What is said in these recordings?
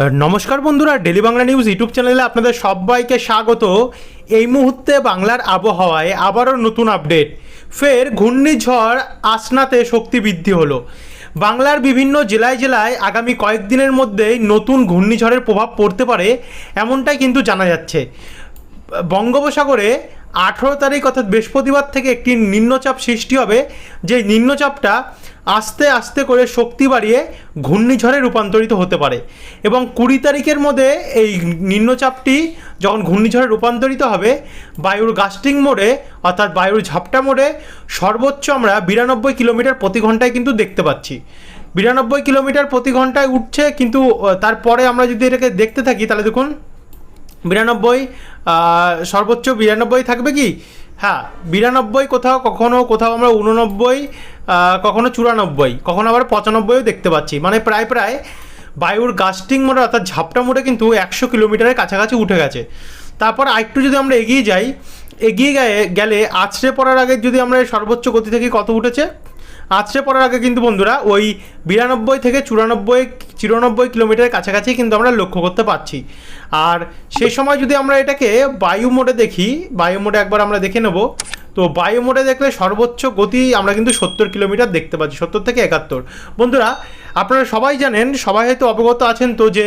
নমস্কার বন্ধুরা, daily Bangla news YouTube চ্যানেলে আপনাদের সবাইকে স্বাগত। এই মুহূর্তে বাংলার আবহাওয়ায় আবারও নতুন আপডেট। ফের ঘূর্ণিঝড় আসনাতে শক্তি বৃদ্ধি হলো। বাংলার বিভিন্ন জেলায় জেলায় আগামী কয়েকদিনের মধ্যেই নতুন ঘূর্ণিঝড়ের প্রভাব পড়তে পারে, এমনটাই কিন্তু জানা যাচ্ছে। বঙ্গোপসাগরে আঠেরো তারিখ অর্থাৎ বৃহস্পতিবার থেকে একটি নিম্নচাপ সৃষ্টি হবে। যে নিম্নচাপটা আস্তে আস্তে করে শক্তি বাড়িয়ে ঘূর্ণিঝড়ে রূপান্তরিত হতে পারে। এবং কুড়ি তারিখের মধ্যে এই নিম্নচাপটি যখন ঘূর্ণিঝড়ে রূপান্তরিত হবে, বায়ুর গাস্টিং মোড়ে, অর্থাৎ বায়ুর ঝাপটা মোড়ে, সর্বোচ্চ আমরা বিরানব্বই কিলোমিটার প্রতি ঘন্টায় কিন্তু দেখতে পাচ্ছি। বিরানব্বই কিলোমিটার প্রতি ঘন্টায় উঠছে, কিন্তু তারপরে আমরা যদি এটাকে দেখতে থাকি, তাহলে দেখুন, বিরানব্বই সর্বোচ্চ বিরানব্বই থাকবে কি? হ্যাঁ বিরানব্বই কোথাও কখনো কোথাও আমরা উননব্বই কখনো চুরানব্বই, কখনো আবার পঁচানব্বইও দেখতে পাচ্ছি। মানে প্রায় প্রায় বায়ুর গাস্টিং মোড়ে, অর্থাৎ ঝাপটা মোড়ে কিন্তু একশো কিলোমিটারের কাছাকাছি উঠে গেছে। তারপর আরেকটু যদি আমরা এগিয়ে যাই, এগিয়ে গেলে গেলে আছড়ে পড়ার আগে যদি আমরা সর্বোচ্চ গতি থেকে কত উঠেছে? আছড়ে পড়ার আগে কিন্তু বন্ধুরা, ওই বিরানব্বই থেকে চুরানব্বই, চিরানব্বই কিলোমিটারের কাছাকাছি কিন্তু আমরা লক্ষ্য করতে পারছি। আর সেই সময় যদি আমরা এটাকে বায়ু মোডে দেখি, বায়ু মোডে একবার আমরা দেখে নেব। তো বায়ু মোডে দেখলে সর্বোচ্চ গতি আমরা কিন্তু সত্তর কিলোমিটার দেখতে পাচ্ছি, সত্তর থেকে একাত্তর। বন্ধুরা, আপনারা সবাই জানেন, সবাই হয়তো অবগত আছেন তো যে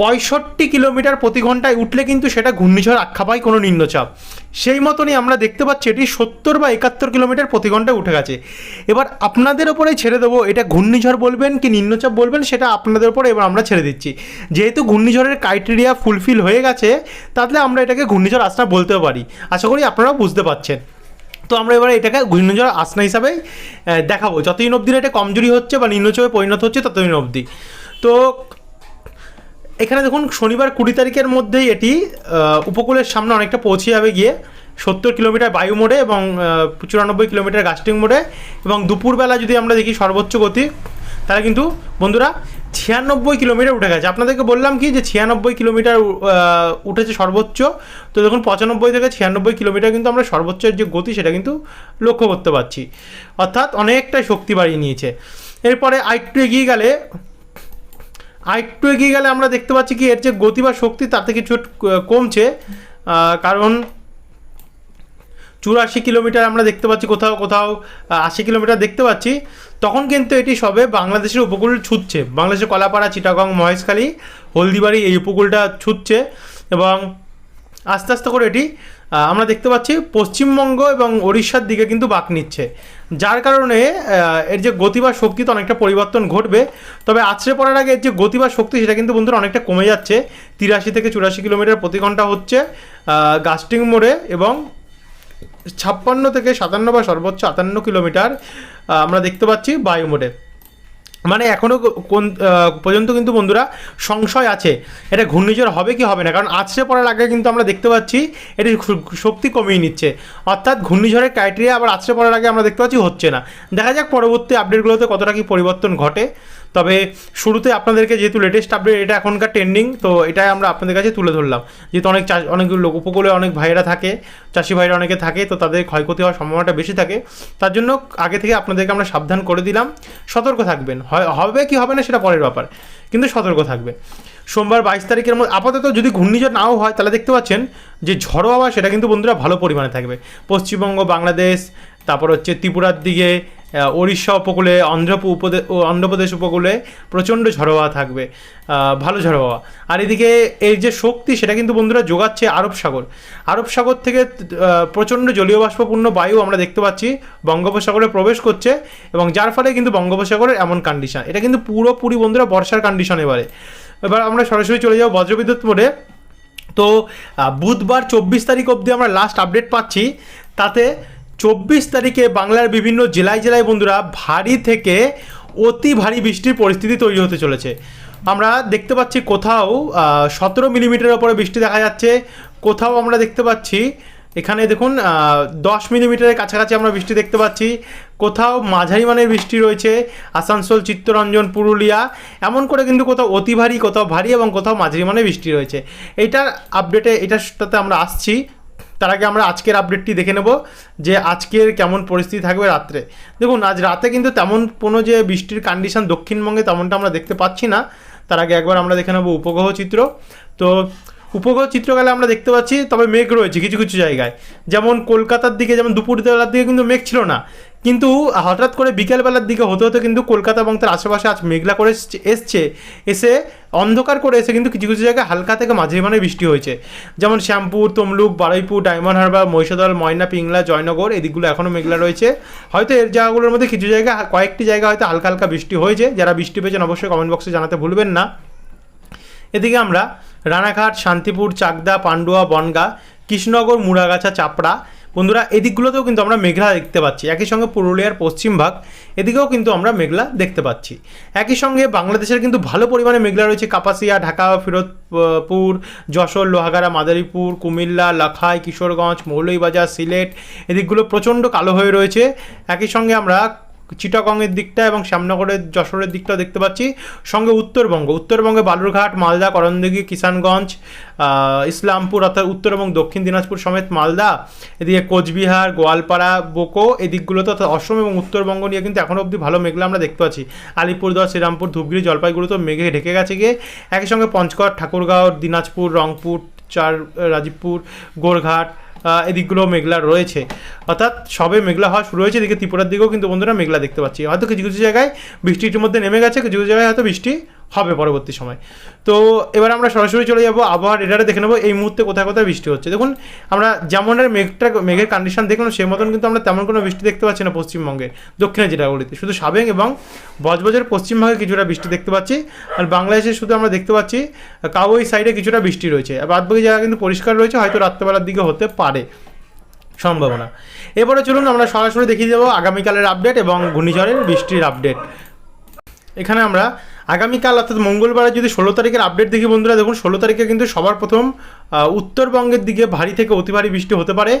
পঁয়ষট্টি কিলোমিটার প্রতি ঘন্টায় উঠলে কিন্তু সেটা ঘূর্ণিঝড় আখ্যা পায় কোনো নিম্নচাপ। সেই মতনই আমরা দেখতে পাচ্ছি এটি সত্তর বা একাত্তর কিলোমিটার প্রতি ঘন্টায় উঠে গেছে। এবার আপনাদের ওপরেই ছেড়ে দেবো, এটা ঘূর্ণিঝড় বলবেন কি নিম্নচাপ বলবেন সেটা আপনাদের ওপরে এবার আমরা ছেড়ে দিচ্ছি। যেহেতু ঘূর্ণিঝড়ের ক্রাইটেরিয়া ফুলফিল হয়ে গেছে, তাহলে আমরা এটাকে ঘূর্ণিঝড় আসনা বলতেও পারি। আশা করি আপনারাও বুঝতে পারছেন তো আমরা এবারে এটাকে ঘূর্ণিঝড় আসনা হিসাবে দেখাবো। যতদিন অবধি এটা কমজোরি হচ্ছে বা নিম্নচাপে পরিণত হচ্ছে ততদিন অবধি। তো এখানে দেখুন শনিবার কুড়ি তারিখের মধ্যেই এটি উপকূলের সামনে অনেকটা পৌঁছে যাবে গিয়ে সত্তর কিলোমিটার বায়ু মোড়ে এবং চুরানব্বই কিলোমিটার গাস্টিং মোড়ে এবং দুপুরবেলা যদি আমরা দেখি সর্বোচ্চ গতি, তাহলে কিন্তু বন্ধুরা ছিয়ানব্বই কিলোমিটার উঠে গেছে। আপনাদেরকে বললাম কি যে ছিয়ানব্বই কিলোমিটার উঠেছে সর্বোচ্চ। তো দেখুন পঁচানব্বই থেকে ছিয়ানব্বই কিলোমিটার কিন্তু আমরা সর্বোচ্চের যে গতি, সেটা কিন্তু লক্ষ্য করতে পারছি। অর্থাৎ অনেকটাই শক্তি বাড়িয়ে নিয়েছে। এরপরে আরেকটু এগিয়ে গেলে আরেকটু এগিয়ে গেলে আমরা দেখতে পাচ্ছি কি এর যে গতি বা শক্তি তাতে কিছু কমছে। কারণ চুরাশি কিলোমিটার আমরা দেখতে পাচ্ছি, কোথাও কোথাও আশি কিলোমিটার দেখতে পাচ্ছি। তখন কিন্তু এটি সবে বাংলাদেশের উপকূল ছুটছে। বাংলাদেশের কলাপাড়া, চিটাগং, মহেশখালী, হলদিবাড়ি এই উপকূলটা ছুটছে এবং আস্তে আস্তে করে এটি আমরা দেখতে পাচ্ছি পশ্চিমবঙ্গ এবং ওড়িশার দিকে কিন্তু বাঁক নিচ্ছে। যার কারণে এর যে গতি বা শক্তিতে অনেকটা পরিবর্তন ঘটবে। তবে আছড়ে পড়ার আগে এর যে গতি বা শক্তি সেটা কিন্তু বন্ধুরা অনেকটা কমে যাচ্ছে। তিরাশি থেকে চুরাশি কিলোমিটার প্রতি ঘণ্টা হচ্ছে গাস্টিং মোড়ে এবং ছাপ্পান্ন থেকে সাতান্ন বা সর্বোচ্চ আটান্ন কিলোমিটার আমরা দেখতে পাচ্ছি বায়ু মোডে। মানে এখনও কোন পর্যন্ত কিন্তু বন্ধুরা সংশয় আছে। এটা ঘূর্ণিঝড় হবে কি হবে না? কারণ আছড়ে পড়ার আগে কিন্তু আমরা দেখতে পাচ্ছি এটি শক্তি কমিয়ে নিচ্ছে। অর্থাৎ ঘূর্ণিঝড়ের ক্রাইটেরিয়া আবার আছড়ে পড়ার আগে আমরা দেখতে পাচ্ছি হচ্ছে না। দেখা যাক পরবর্তী আপডেটগুলোতে কতটা কি পরিবর্তন ঘটে। তবে শুরুতে আপনাদেরকে যেহেতু লেটেস্ট আপডেট এটা এখনকার ট্রেন্ডিং তো এটাই আমরা আপনাদের কাছে তুলে ধরলাম। যেহেতু অনেক চাষ, অনেক লোক, উপকূলে অনেক ভাইয়েরা থাকে, চাষি ভাইরা অনেকে থাকে, তো তাদের ক্ষয়ক্ষতি হওয়ার সম্ভাবনাটা বেশি থাকে। তার জন্য আগে থেকে আপনাদেরকে আমরা সাবধান করে দিলাম। সতর্ক থাকবেন। হবে কি হবে না সেটা পরের ব্যাপার। কিন্তু সতর্ক থাকবে সোমবার বাইশ তারিখের মধ্যে আপাতত যদি ঘূর্ণিঝড় নাও হয়, তাহলে দেখতে পাচ্ছেন যে ঝড়ো হাওয়া সেটা কিন্তু বন্ধুরা ভালো পরিমাণে থাকবে। পশ্চিমবঙ্গ, বাংলাদেশ, তারপর হচ্ছে ত্রিপুরার দিকে ওড়িশা উপকূলে অন্ধ্র উপদে অন্ধ্রপ্রদেশ উপকূলে প্রচণ্ড ঝড়ো হাওয়া থাকবে ভালো ঝড়ো হাওয়া আর এদিকে এই যে শক্তি, সেটা কিন্তু বন্ধুরা যোগাচ্ছে আরব সাগর। আরব সাগর থেকে প্রচণ্ড জলীয় বাষ্পপূর্ণ বায়ু আমরা দেখতে পাচ্ছি। বঙ্গোপসাগরে প্রবেশ করছে এবং যার ফলে কিন্তু বঙ্গোপসাগরের এমন কন্ডিশন এটা কিন্তু পুরোপুরি বন্ধুরা বর্ষার কন্ডিশন এবারে। এবার আমরা সরাসরি চলে যাব বজ্রবিদ্যুৎ মোড়ে। তো বুধবার চব্বিশ তারিখ অবধি আমরা লাস্ট আপডেট পাচ্ছি। তাতে চব্বিশ তারিখে বাংলার বিভিন্ন জেলায় জেলায় বন্ধুরা ভারী থেকে অতি ভারী বৃষ্টির পরিস্থিতি তৈরি হতে চলেছে। আমরা দেখতে পাচ্ছি কোথাও সতেরো মিলিমিটারের ওপরে বৃষ্টি দেখা যাচ্ছে। কোথাও আমরা দেখতে পাচ্ছি, এখানে দেখুন দশ মিলিমিটারের কাছাকাছি আমরা বৃষ্টি দেখতে পাচ্ছি। কোথাও মাঝারি মানের বৃষ্টি রয়েছে, আসানসোল, চিত্তরঞ্জন, পুরুলিয়া। এমন করে কিন্তু কোথাও অতি ভারী, কোথাও ভারী এবং কোথাও মাঝারি মানের বৃষ্টি রয়েছে। এইটার আপডেটে এটার সাথে আমরা আসছি। তার আগে আমরা আজকের আপডেটটি দেখে নেব যে আজকের কেমন পরিস্থিতি থাকবে রাত্রে। দেখুন, আজ রাতে কিন্তু তেমন কোনো যে বৃষ্টির কন্ডিশন দক্ষিণবঙ্গে তেমনটা আমরা দেখতে পাচ্ছি না। তার আগে একবার আমরা দেখে নেব উপগ্রহ চিত্র। তো, উপগ্রহ চিত্রকালে আমরা দেখতে পাচ্ছি, তবে মেঘ রয়েছে কিছু কিছু জায়গায়। যেমন কলকাতার দিকে, যেমন দুপুর বেলার দিকে কিন্তু মেঘ ছিল না। কিন্তু হঠাৎ করে বিকেলবেলার দিকে হতে হতে কিন্তু কলকাতা এবং তার আশেপাশে আজ মেঘলা করে এসছে- এসে অন্ধকার করে এসে কিন্তু কিছু কিছু জায়গায় হালকা থেকে মাঝারি মানে বৃষ্টি হয়েছে। যেমন শ্যামপুর, তমলুক, বারুইপুর, ডায়মন্ড হারবার, মহিষাদল, ময়না, পিংলা, জয়নগর, এদিকগুলো এখনও মেঘলা রয়েছে। হয়তো এর জায়গাগুলোর মধ্যে কিছু জায়গায় কয়েকটি জায়গা হয়তো হালকা হালকা বৃষ্টি হয়েছে। যারা বৃষ্টি পেয়েছেন অবশ্যই কমেন্ট বক্সে জানাতে ভুলবেন না। এদিকে আমরা রানাঘাট, শান্তিপুর, চাকদা, পান্ডুয়া, বনগা, কৃষ্ণনগর, মুড়াগাছা, চাপড়া বন্ধুরা এদিকগুলোতেও কিন্তু আমরা মেঘলা দেখতে পাচ্ছি। একই সঙ্গে পুরুলিয়ার পশ্চিম ভাগ, এদিকেও কিন্তু আমরা মেঘলা দেখতে পাচ্ছি। একই সঙ্গে বাংলাদেশের কিন্তু ভালো পরিমাণে মেঘলা রয়েছে। কাপাসিয়া, ঢাকা ফিরোজপুর যশোর, লোহাগাড়া, মাদারীপুর, কুমিল্লা, লাখাই, কিশোরগঞ্জ, মৌলভীবাজার, সিলেট, এদিকগুলো প্রচণ্ড কালো হয়ে রয়েছে। একই সঙ্গে আমরা চিটাগংয়ের দিকটা এবং শ্যামনগরের যশোরের দিকটাও দেখতে পাচ্ছি। সঙ্গে উত্তরবঙ্গ, উত্তরবঙ্গে বালুরঘাট, মালদা, করণদিঘি, কিষানগঞ্জ ইসলামপুর অর্থাৎ উত্তর এবং দক্ষিণ দিনাজপুর সমেত মালদা, এদিকে কোচবিহার, গোয়ালপাড়া, বোকো এই দিকগুলোতে অর্থাৎ অসম এবং উত্তরবঙ্গ নিয়ে কিন্তু এখনও অবধি ভালো মেঘলা আমরা দেখতে পাচ্ছি। আলিপুরদুয়ার, শ্রীরামপুর ধূপগুড়ি জলপাইগুড়ি তো মেঘে ঢেকে গেছে গিয়ে। একই সঙ্গে পঞ্চগড়, ঠাকুরগাঁও, দিনাজপুর, রংপুর, চার রাজীবপুর, গোরঘাট এদিকগুলো মেঘলা রয়েছে। অর্থাৎ সবে মেঘলা হওয়া শুরু হয়েছে, এদিকে ত্রিপুরার দিকেও কিন্তু বন্ধুরা মেঘলা দেখতে পাচ্ছি। হয়তো কিছু কিছু জায়গায় বৃষ্টি ইতিমধ্যে নেমে গেছে, কিছু কিছু জায়গায় হয়তো বৃষ্টি হবে পরবর্তী সময়। তো এবার আমরা সরাসরি চলে যাব আবহাওয়ার রেডারে দেখে নেব, এই মুহূর্তে কোথায় কোথায় বৃষ্টি হচ্ছে। দেখুন, আমরা যেমনের মেঘটা, মেঘের কন্ডিশন দেখলাম, সেই মতন কিন্তু আমরা তেমন কোনো বৃষ্টি দেখতে পাচ্ছি না পশ্চিমবঙ্গের দক্ষিণের জেলাগুলিতে। শুধু সাবেং এবং বজবজের পশ্চিমবঙ্গে কিছুটা বৃষ্টি দেখতে পাচ্ছি, আর বাংলাদেশে শুধু আমরা দেখতে পাচ্ছি কাবুই সাইডে কিছুটা বৃষ্টি রয়েছে। আর বাদবাকি জায়গা কিন্তু পরিষ্কার রয়েছে, হয়তো রাত্রেবেলার দিকে হতে পারে, সম্ভাবনা। এবারে চলুন, আমরা সরাসরি দেখিয়ে দেবো আগামীকালের আপডেট এবং ঘূর্ণিঝড়ের বৃষ্টির আপডেট এখানে আমরা আগামীকাল অর্থাৎ মঙ্গলবারে যদি ষোলো তারিখের আপডেট দেখি বন্ধুরা, দেখুন ষোলো তারিখে কিন্তু সবার প্রথম উত্তরবঙ্গের দিকে ভারী থেকে অতি ভারী বৃষ্টি হতে পারে।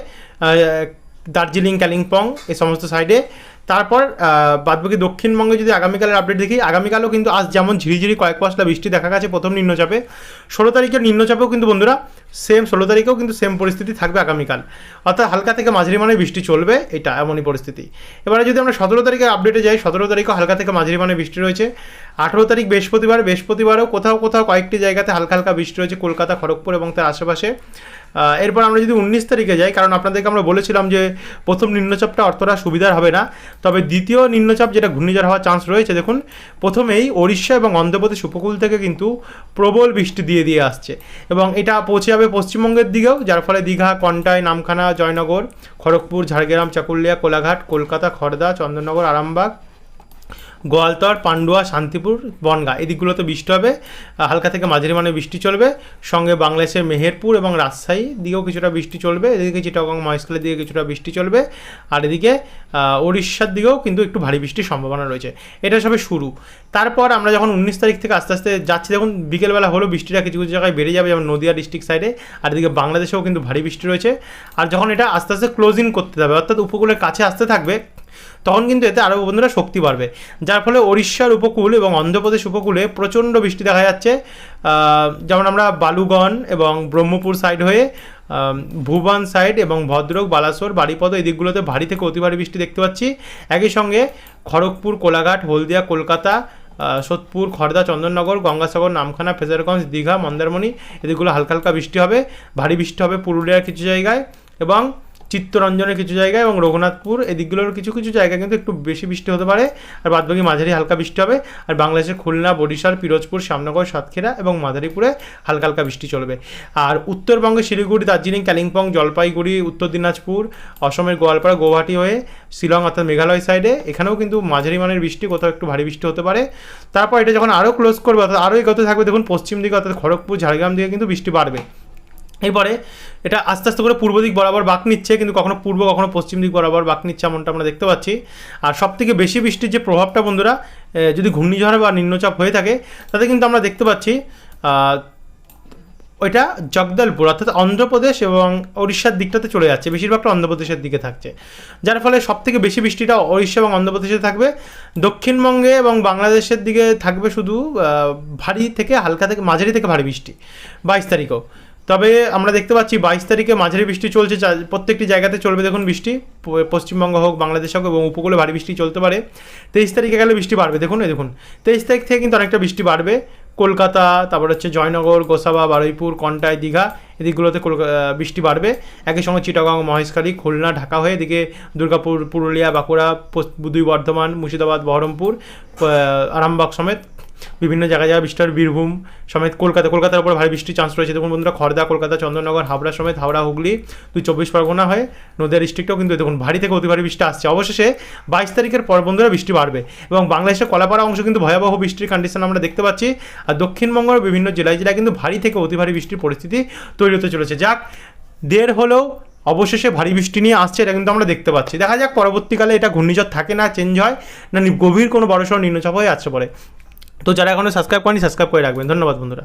দার্জিলিং, কালিম্পং, এই সমস্ত সাইডে তারপর বাদবাকি দক্ষিণবঙ্গে যদি আগামীকালের আপডেট দেখি, আগামীকালও কিন্তু আজ যেমন ঝিরিঝিরি কয়েক পশলা বৃষ্টি দেখা গেছে প্রথম নিম্নচাপে, ষোলো তারিখের নিম্নচাপেও কিন্তু বন্ধুরা সেম ষোলো তারিখেও কিন্তু সেম পরিস্থিতি থাকবে আগামীকাল। অর্থাৎ হালকা থেকে মাঝারি মানে বৃষ্টি চলবে, এটা এমনই পরিস্থিতি। এবারে যদি আমরা সতেরো তারিখের আপডেটে যাই, সতেরো তারিখও হালকা থেকে মাঝারি মানে বৃষ্টি রয়েছে। আঠেরো তারিখ বৃহস্পতিবার, বৃহস্পতিবারও কোথাও কোথাও কয়েকটি জায়গাতে হালকা হালকা বৃষ্টি রয়েছে, কলকাতা, খড়গপুর এবং তার আশেপাশে। এরপর আমরা যদি উনিশ তারিখে যাই, কারণ আপনাদেরকে আমরা বলেছিলাম যে প্রথম নিম্নচাপটা অতটা সুবিধার হবে না, তবে দ্বিতীয় নিম্নচাপ যেটা ঘূর্ণিঝড় হওয়ার চান্স রয়েছে, দেখুন, প্রথমেই ওড়িশা এবং অন্ধ্রপ্রদেশ উপকূল থেকে কিন্তু প্রবল বৃষ্টি দিয়ে দিয়ে আসছে এবং এটা পৌঁছে যাবে পশ্চিমবঙ্গের দিকেও, যার ফলে দীঘা, কন্টাই, নামখানা, জয়নগর, খড়গপুর, ঝাড়গ্রাম, চাকুলিয়া, কোলাঘাট, কলকাতা খড়দা চন্দননগর, আরামবাগ গোয়ালতর, পান্ডুয়া, শান্তিপুর, বনগা। এই দিকগুলোতে বৃষ্টি হবে। হালকা থেকে মাঝারি মানে বৃষ্টি চলবে। সঙ্গে বাংলাদেশের মেহেরপুর এবং রাজশাহী দিকেও কিছুটা বৃষ্টি চলবে। এদিকে চিটাগং, মহেশখালের দিকে কিছুটা বৃষ্টি চলবে। আর এদিকে উড়িষ্যার দিকেও কিন্তু একটু ভারী বৃষ্টির সম্ভাবনা রয়েছে। এটা সবে শুরু। তারপর আমরা যখন উনিশ তারিখ থেকে আস্তে আস্তে যাচ্ছি, দেখুন, বিকেলবেলা হলো বৃষ্টিটা কিছু কিছু জায়গায় বেড়ে যাবে, যেমন নদিয়া ডিস্ট্রিক্ট সাইডে আর এদিকে বাংলাদেশেও কিন্তু ভারী বৃষ্টি রয়েছে। আর যখন এটা আস্তে আস্তে ক্লোজিং করতে যাবে, অর্থাৎ উপকূলের কাছে আসতে থাকবে তখন কিন্তু এতে আরও বন্ধুরা শক্তি বাড়বে। যার ফলে ওড়িশার উপকূল এবং অন্ধ্রপ্রদেশ উপকূলে প্রচণ্ড বৃষ্টি দেখা যাচ্ছে। যেমন আমরা বালুগন এবং ব্রহ্মপুর সাইড হয়ে ভুবন সাইড এবং ভদ্রক, বালাসোর বাড়িপদ এই দিকগুলোতে ভারী থেকে অতি ভারী বৃষ্টি দেখতে পাচ্ছি। একই সঙ্গে খড়গপুর, কোলাঘাট, হলদিয়া, কলকাতা সোদপুর খড়দা চন্দননগর, গঙ্গাসাগর, নামখানা, ফেজারগঞ্জ, দীঘা, মন্দারমণি এদিকগুলো হালকা হালকা বৃষ্টি হবে। ভারী বৃষ্টি হবে পুরুলিয়ার কিছু জায়গায় এবং চিত্তরঞ্জনের কিছু জায়গায় এবং রঘুনাথপুর এদিকগুলোর কিছু কিছু জায়গায় কিন্তু একটু বেশি বৃষ্টি হতে পারে। আর বাদবাকি মাঝারি হালকা বৃষ্টি হবে। আর বাংলাদেশের খুলনা, বরিশাল, পিরোজপুর শ্যামনগর সাতক্ষীরা এবং মাদারীপুরে হালকা হালকা বৃষ্টি চলবে। আর উত্তরবঙ্গে শিলিগুড়ি, দার্জিলিং, কালিম্পং, জলপাইগুড়ি, উত্তর দিনাজপুর, অসমের গোয়ালপাড়া, গৌহাটি হয়ে শিলং অর্থাৎ মেঘালয় সাইডে এখানেও কিন্তু মাঝারি মানের বৃষ্টি, কোথাও একটু ভারী বৃষ্টি হতে পারে। তারপর এটা যখন আরও ক্লোজ করবে, অর্থাৎ আরও এগোতে থাকবে, দেখুন পশ্চিম দিকে অর্থাৎ খড়গপুর, ঝাড়গ্রাম দিকে কিন্তু বৃষ্টি বাড়বে। এরপরে এটা আস্তে আস্তে করে পূর্ব দিক বরাবর বাঁক নিচ্ছে, কিন্তু কখনো পূর্ব, কখনো পশ্চিম দিক বরাবর বাঁক নিচ্ছে এমনটা আমরা দেখতে পাচ্ছি। আর সব থেকে বেশি বৃষ্টির যে প্রভাবটা বন্ধুরা যদি ঘূর্ণিঝড় বা নিম্নচাপ হয়ে থাকে, তাতে কিন্তু আমরা দেখতে পাচ্ছি ওইটা জগদলপুর, অর্থাৎ অন্ধ্রপ্রদেশ এবং উড়িষ্যার দিকটাতে চলে যাচ্ছে, বেশিরভাগটা অন্ধ্রপ্রদেশের দিকে থাকছে। যার ফলে সব থেকে বেশি বৃষ্টিটা উড়িষ্যা এবং অন্ধ্রপ্রদেশে থাকবে। দক্ষিণবঙ্গে এবং বাংলাদেশের দিকে থাকবে শুধু ভারী থেকে হালকা থেকে মাঝারি থেকে ভারী বৃষ্টি, বাইশ তারিখও। তবে আমরা দেখতে পাচ্ছি বাইশ তারিখে মাঝারি বৃষ্টি চলছে প্রত্যেকটি জায়গাতে চলবে দেখুন বৃষ্টি পশ্চিমবঙ্গ হোক, বাংলাদেশ হোক এবং উপকূলে ভারী বৃষ্টি চলতে পারে। তেইশ তারিখে গেলে বৃষ্টি বাড়বে, দেখুন, এই দেখুন। তেইশ তারিখ থেকে কিন্তু অনেকটা বৃষ্টি বাড়বে। কলকাতা, তারপর হচ্ছে জয়নগর, গোসাবা, বারুইপুর, কন্টাই, দীঘা, এদিকগুলোতে বৃষ্টি বাড়বে। একই সঙ্গে চিটাগাং, মহেশখালী, খুলনা, ঢাকা হয়ে এদিকে দুর্গাপুর, পুরুলিয়া, বাঁকুড়া দুই বর্ধমান, মুর্শিদাবাদ, বহরমপুর আরামবাগ সমেত বিভিন্ন জায়গায় জায়গায় বৃষ্টি বীরভূম সমেত কলকাতা, কলকাতার উপর ভারী বৃষ্টির চান্স রয়েছে। দেখুন বন্ধুরা খড়দা কলকাতা চন্দননগর হাবড়া সমেত হাওড়া হুগলি, দুই চব্বিশ পরগনা হয়ে নদিয়া ডিস্ট্রিক্টেও কিন্তু দেখুন ভারী থেকে অতি ভারী বৃষ্টি আসছে। অবশেষে বাইশ তারিখের পর বন্ধুরা বৃষ্টি বাড়বে এবং বাংলাদেশের কলাপাড়া অংশ কিন্তু ভয়াবহ বৃষ্টির কন্ডিশন আমরা দেখতে পাচ্ছি। আর দক্ষিণবঙ্গের বিভিন্ন জেলায় জেলায় কিন্তু ভারী থেকে অতি ভারী বৃষ্টির পরিস্থিতি তৈরি হতে চলেছে। যাক দের হলেও অবশেষে ভারী বৃষ্টি নিয়ে আসছে এটা কিন্তু আমরা দেখতে পাচ্ছি। দেখা যাক, পরবর্তীকালে এটা ঘূর্ণিঝড় থাকে না চেঞ্জ হয়, না গভীর কোনো বড়সড় নিম্নচাপ হয়ে আসছে পরে। তো যারা এখনও সাবস্ক্রাইব করেনি সাবস্ক্রাইব করে রাখবেন। ধন্যবাদ বন্ধুরা।